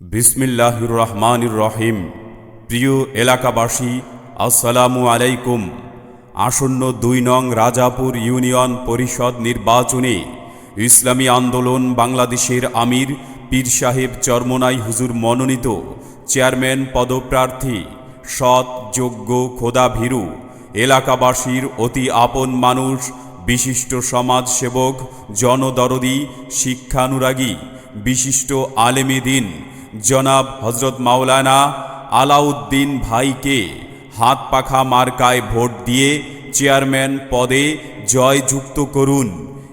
বিসমিল্লাহির রহমানির রহিম প্রিয় এলাকাবাসী, আসসালামু আলাইকুম। আসন্ন দুই নং রাজাপুর ইউনিয়ন পরিষদ নির্বাচনে ইসলামী আন্দোলন বাংলাদেশের আমির পীর সাহেব চরমনাই হুজুর মনোনীত চেয়ারম্যান পদপ্রার্থী সৎ, যোগ্য খোদা ভীরু এলাকাবাসীর অতি আপন মানুষ, বিশিষ্ট সমাজসেবক, জনদরদি, শিক্ষানুরাগী, বিশিষ্ট আলেমী দিন জনাব হজরত মাওলানা আলাউদ্দিন ভাইকে হাত পাখা মার্কায় ভোট দিয়ে চেয়ারম্যান পদে জয়যুক্ত করুন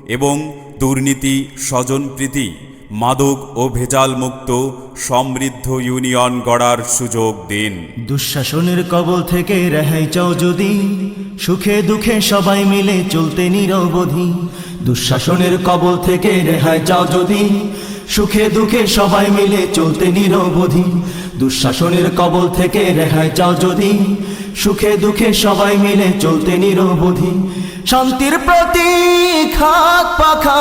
এবং দুর্নীতি, স্বজনপ্রীতি, মাদক ও ভেজাল মুক্ত সমৃদ্ধ ইউনিয়ন গড়ার সুযোগ দিন। দুঃশাসনের কবল থেকে রেহাই চাও যদি, সুখে দুঃখে সবাই মিলে চলতে নিরবধি। দুঃশাসনের কবল থেকে রেহাই চাও যদি সুখে দুঃখে সবাই মিলে চলতে নিরবধি। দুঃশাসনের কবল থেকে রেহাই চাও যদি। সুখে দুঃখে সবাই মিলে চলতে নিরবধি। শান্তির প্রতি খাত পাখা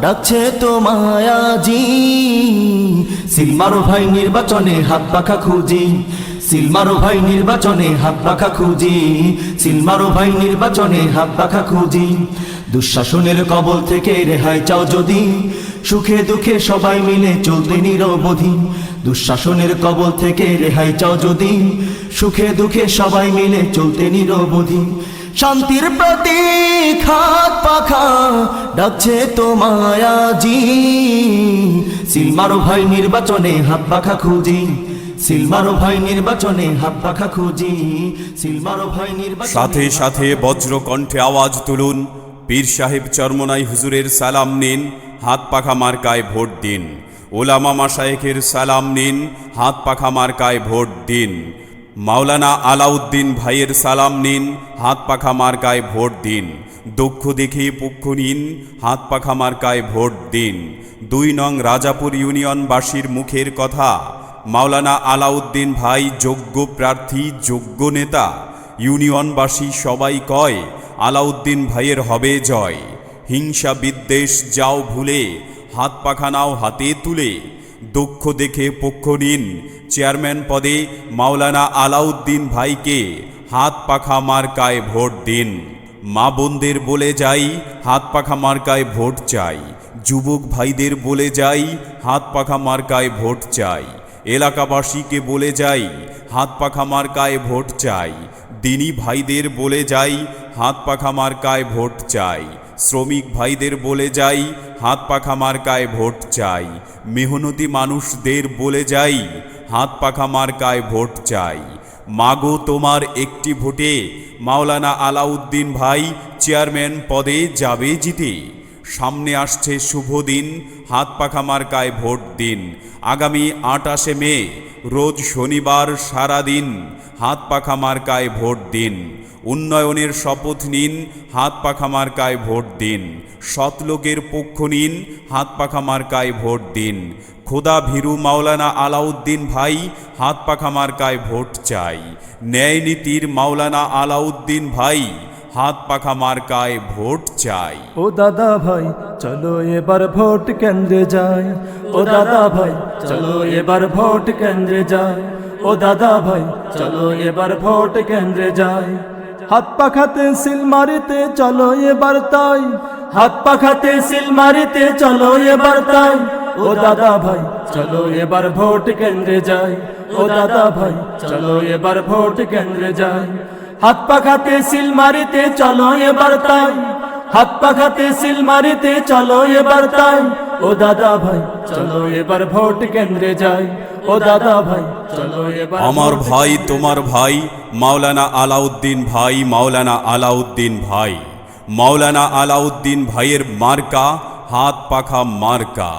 ডাকছে তো মায়াজি সিলমারো ভাই নির্বাচনে হাত পাখা খুঁজি। সিলমারো ভাই নির্বাচনে হাত পাখা খুঁজি। সিলমারো ভাই নির্বাচনে হাত পাখা খুঁজি। দুঃশাসনের কবল থেকে রেহাই চাও যদি সুখে দুঃখে সবাই মিলে চলতে নিরবধি। দুঃশাসনের কবল থেকে রেহাই চাও যদি সুখে দুঃখে সবাই মিলে চলতে নিরবধি। শান্তির প্রতি খাত পাখা ডাকছে তো মায়াজি সিলমারো ভাই নির্বাচনে হাত পাখা খুঁজি। সিলমারো ভাই নির্বাচনে হাত পাখা খুঁজি। সিলমারো ভাই নির্বাচনে সাথে সাথে বজ্রকণ্ঠে আওয়াজ তুলুন। পীর সাহেব চরমনাই হুজুরের সালাম নিন, হাত পাখা মার্কায় ভোট দিন। ওলামা মাশায়েখের সালাম নিন, হাত পাখা মার্কায় ভোট দিন। মাওলানা আলাউদ্দিন ভাইয়ের সালাম নিন, হাত পাখা মার্কায় ভোট দিন। দক্ষ দেখে পক্ষ নিন, হাত পাখা মার্কায় ভোট দিন। দুই নং রাজাপুর ইউনিয়নবাসীর মুখের কথা, মাওলানা আলাউদ্দিন ভাই যোগ্য প্রার্থী, যোগ্য নেতা। ইউনিয়নবাসী সবাই কয় আলাউদ্দিন ভাইয়ের হবে জয়। হিংসা বিদ্বেষ যাও ভুলে, হাত পাখানাও হাতে তুলে। দক্ষ দেখে পক্ষ নিন, চেয়ারম্যান পদে মাওলানা আলাউদ্দিন ভাইকে হাত পাখা মার্কায় ভোট দিন। মা বোনদের বলে যাই, হাত পাখা মার্কায় ভোট চাই। যুবক ভাইদের বলে যাই, হাত পাখা মার্কায় ভোট চাই। এলাকাবাসীকে বলে যাই, হাত পাখা মার্কায় ভোট চাই। দিনী ভাইদের বলে যাই, হাত পাখা মার্কায় ভোট চাই। শ্রমিক ভাইদের বলে যাই, হাত পাখা মার্কায় ভোট চাই। মেহনতি মানুষদের বলে যাই, হাত পাখা মার্কায় ভোট চাই। মাগো তোমার একটি ভোটে মাওলানা আলাউদ্দিন ভাই চেয়ারম্যান পদে যাবে জিতে। সামনে আসছে শুভ দিন, হাত পাখা মার্কায় ভোট দিন। আগামী আটাশে মে, রোজ শনিবার সারাদিন হাত পাখা মার্কায় ভোট দিন। উন্নয়নের শপথ নিন, হাত পাখা মার্কায় ভোট দিন। সৎলোকের পক্ষ নিন, হাত পাখা মার্কায় ভোট দিন। খোদা ভীরু মাওলানা আলাউদ্দিন ভাই, হাত পাখা মার্কায় ভোট চাই। ন্যায় নীতির মাওলানা আলাউদ্দিন ভাই হাত পাখা মার্কায় ভোট চাই। ও দাদা ভাই, চলো এবার ভোট কেন্দ্রে যাই। ও দাদা ভাই, চলো এবার ভোট কেন্দ্রে যাই। ও দাদা ভাই, চলো এবার ভোট কেন্দ্রে যাই। হাত পাখাতে সিল মারিতে চলো এবার তাই। হাত পাখাতে সিল মারিতে চলো এবার তাই। ও দাদা ভাই, চলো এবার ভোট কেন্দ্রে যাই। ও দাদা ভাই, চলো এবার ভোট কেন্দ্রে যাই। হাত পাখাতে সিল মারিতে চলো এবার তাই। হাত পাখাতে সিল মারিতে চলো এবার তাই। ও দাদা ভাই চলো এবার ভোট কেন্দ্রে যাই। ও দাদা ভাই চলো এবার আমার ভাই তোমার ভাই মাওলানা আলাউদ্দিন ভাই মাওলানা আলাউদ্দিন ভাই। মাওলানা আলাউদ্দিন ভাইয়ের মার্কা হাত পাখা মার্কা।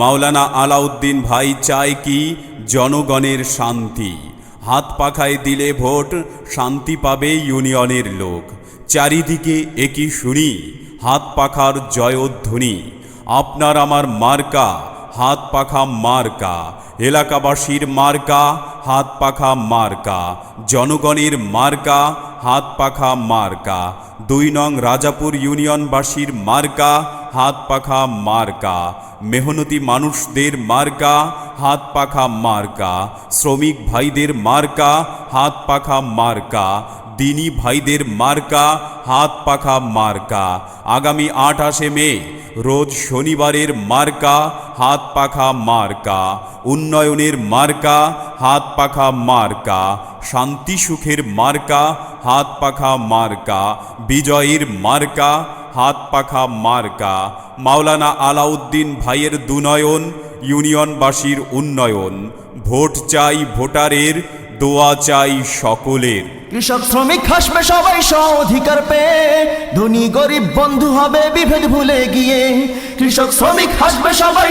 মাওলানা আলাউদ্দিন ভাই চায় কি জনগণের শান্তি। হাত পাখায় দিলে ভোট, শান্তি পাবে ইউনিয়নের লোক। চারিদিকে একই শুনি, হাত পাখার জয়ধ্বনি। আপনার আমার মার্কা, হাত পাখা মার্কা। এলাকাবাসীর মার্কা, হাত পাখা মার্কা। জনগণের মার্কা, হাত পাখা মার্কা। দুই নং রাজাপুর ইউনিয়নবাসীর মার্কা হাত পাখা মার্কা, মেহনতি মানুষদের মার্কা, হাত পাখা মার্কা, শ্রমিক ভাইদের মার্কা, হাত পাখা মার্কা, দিনী ভাইদের মার্কা, হাত পাখা মার্কা। আগামী আঠাশে মে, রোজ শনিবারের মার্কা, হাত পাখা মার্কা। উন্নয়নের মার্কা, হাত পাখা মার্কা। শান্তি সুখের মার্কা, হাত পাখা মার্কা। বিজয়ের মার্কা হাত পাখা মার্কা, মাওলানা আলাউদ্দিন ভাইয়ের দুনয়ন, ইউনিয়নবাসীর উন্নয়ন। ভোট চাই ভোটারের, দোয়া চাই সকলের। কৃষক, শ্রমিক হাসবে সবাই অধিকার পেয়ে, ধনী গরিব বন্ধু হবে বিভেদ ভুলে গিয়ে। কৃষক, শ্রমিক হাসবে সবাই